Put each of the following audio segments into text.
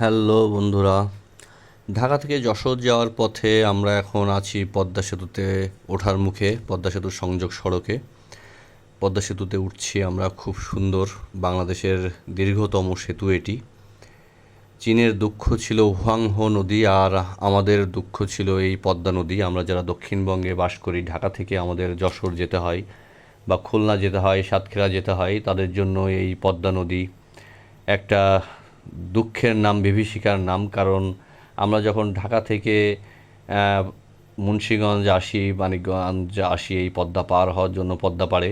Hello বন্ধুরা। ঢাকা থেকে যশোর যাওয়ার পথে আমরা এখন আছি পদ্মা সেতুতে ওঠার মুখে, পদ্মা সেতুর সংযোগ সড়কে। পদ্মা সেতুতে উঠছি আমরা খুব সুন্দর, বাংলাদেশের দীর্ঘতম সেতু এটি। চীনের দুঃখ ছিল হুয়াংহো নদী আর আমাদের দুঃখ ছিল এই পদ্মা নদী। আমরা যারা দক্ষিণবঙ্গে বাস করি, ঢাকা থেকে আমাদের যশোর যেতে হয় বা খুলনা যেতে হয়, সাতক্ষীরা যেতে হয়, তাদের জন্য এই পদ্মা নদী একটা দুঃখের নাম, বিভীষিকার নাম, কারণ আমরা যখন ঢাকা থেকে মুন্সিগঞ্জ আসি, মানিকগঞ্জ আসি, এই পদ্মা পার হওয়ার জন্য পদ্মা পাড়ে,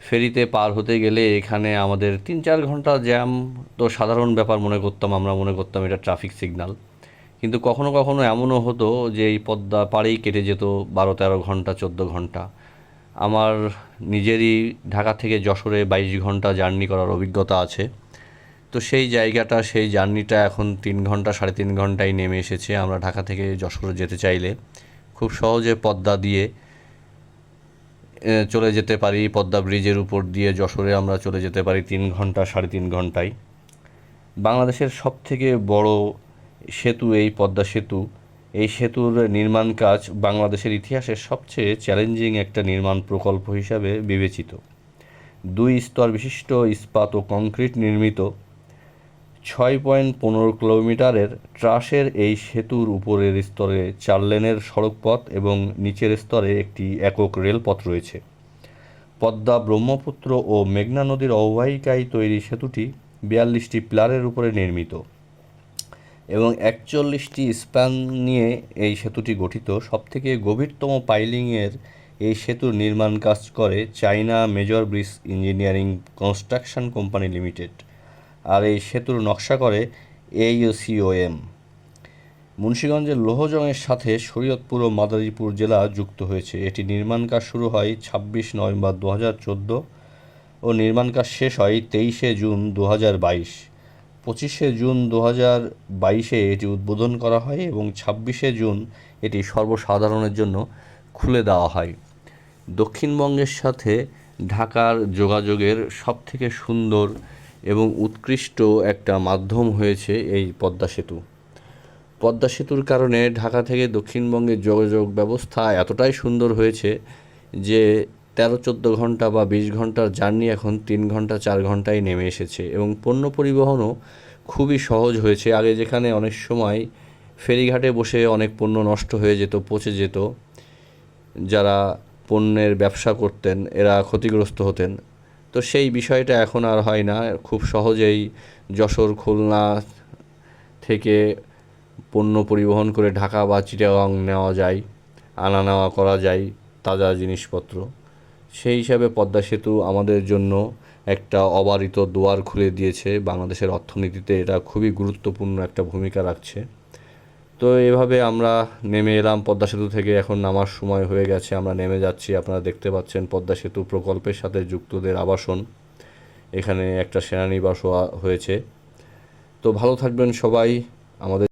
ফেরিতে পার হতে গেলে এখানে আমাদের তিন চার ঘণ্টা জ্যাম তো সাধারণ ব্যাপার মনে করতাম, আমরা মনে করতাম এটা ট্রাফিক সিগনাল কিন্তু কখনো কখনো এমনও হতো যে এই পদ্মা পাড়েই কেটে যেত বারো তেরো ঘণ্টা, চোদ্দ ঘণ্টা। আমার নিজেরই ঢাকা থেকে যশোরে বাইশ ঘণ্টা জার্নি করার অভিজ্ঞতা আছে। তো সেই জায়গাটা, সেই জার্নিটা এখন তিন ঘণ্টা, সাড়ে তিন ঘন্টায় নেমে এসেছে। আমরা ঢাকা থেকে যশোরে যেতে চাইলে খুব সহজে পদ্মা দিয়ে চলে যেতে পারি। পদ্মা ব্রিজের উপর দিয়ে যশোরে আমরা চলে যেতে পারি তিন ঘণ্টা, সাড়ে তিন ঘন্টায়। বাংলাদেশের সব থেকে বড় সেতু এই পদ্মা সেতু। এই সেতুর নির্মাণ কাজ বাংলাদেশের ইতিহাসের সবচেয়ে চ্যালেঞ্জিং একটা নির্মাণ প্রকল্প হিসাবে বিবেচিত। দুই স্তর বিশিষ্ট ইস্পাত ও কংক্রিট নির্মিত। ছয় পয়েন্ট পনেরো কিলোমিটারের ট্রাসের এই সেতুর উপরের স্তরে চার লেনের সড়কপথ এবং নিচের স্তরে একটি একক রেলপথ রয়েছে। পদ্মা ব্রহ্মপুত্র ও মেঘনা নদীর অববাহিকায় তৈরি সেতুটি বিয়াল্লিশটি পিলারের উপরে নির্মিত এবং একচল্লিশটি স্প্যান নিয়ে এই সেতুটি গঠিত। সবথেকে গভীরতম পাইলিংয়ের এই সেতুর নির্মাণ কাজ করে China major bridge engineering construction company limited. আর এই সেতুর নকশা করে এইওসিওএম মুন্সিগঞ্জের লোহজংয়ের সাথে শরীয়তপুর ও মাদারীপুর জেলা যুক্ত হয়েছে। এটি নির্মাণ কাজ শুরু হয় ছাব্বিশ নভেম্বর দু হাজার চোদ্দ ও নির্মাণ কাজ শেষ হয় তেইশে জুন দু হাজার বাইশ। পঁচিশে জুন দু হাজার বাইশে এটি উদ্বোধন করা হয় এবং ছাব্বিশে জুন এটি সর্বসাধারণের জন্য খুলে দেওয়া হয়। দক্ষিণবঙ্গের সাথে ঢাকার যোগাযোগের সবথেকে সুন্দর এবং উৎকৃষ্ট একটা মাধ্যম হয়েছে এই পদ্মা সেতু। পদ্মা সেতুর কারণে ঢাকা থেকে দক্ষিণবঙ্গের যোগাযোগ ব্যবস্থা এতটাই সুন্দর হয়েছে যে তেরো, চোদ্দ ঘণ্টা বা বিশ ঘণ্টার জার্নি এখন তিন ঘণ্টা, চার ঘন্টায় নেমে এসেছে এবং পণ্য পরিবহনও খুবই সহজ হয়েছে। আগে যেখানে অনেক সময় ফেরিঘাটে বসে অনেক পণ্য নষ্ট হয়ে যেত, পচে যেত, যারা পণ্যের ব্যবসা করতেন, এরা ক্ষতিগ্রস্ত হতেন। তো সেই বিষয়টা এখন আর হয় না। খুব সহজেই যশোর, খুলনা থেকে পণ্য পরিবহন করে ঢাকা বা চিটাগাং নেওয়া যায়, আনা নেওয়া করা যায় তাজা জিনিসপত্র। সেই হিসাবে পদ্মা সেতু আমাদের জন্য একটা অবারিত দুয়ার খুলে দিয়েছে। বাংলাদেশের অর্থনীতিতে এটা খুবই গুরুত্বপূর্ণ একটা ভূমিকা রাখছে। তো এভাবে আমরা নেমে এলাম পদ্মা সেতু থেকে। এখন নামার সময় হয়ে গেছে, আমরা নেমে যাচ্ছি। আপনারা দেখতে পাচ্ছেন পদ্মা সেতু প্রকল্পের সাথে যুক্তদের আবাসন। এখানে একটা সেনানিবাসও হয়েছে। তো ভালো থাকবেন সবাই। আমাদের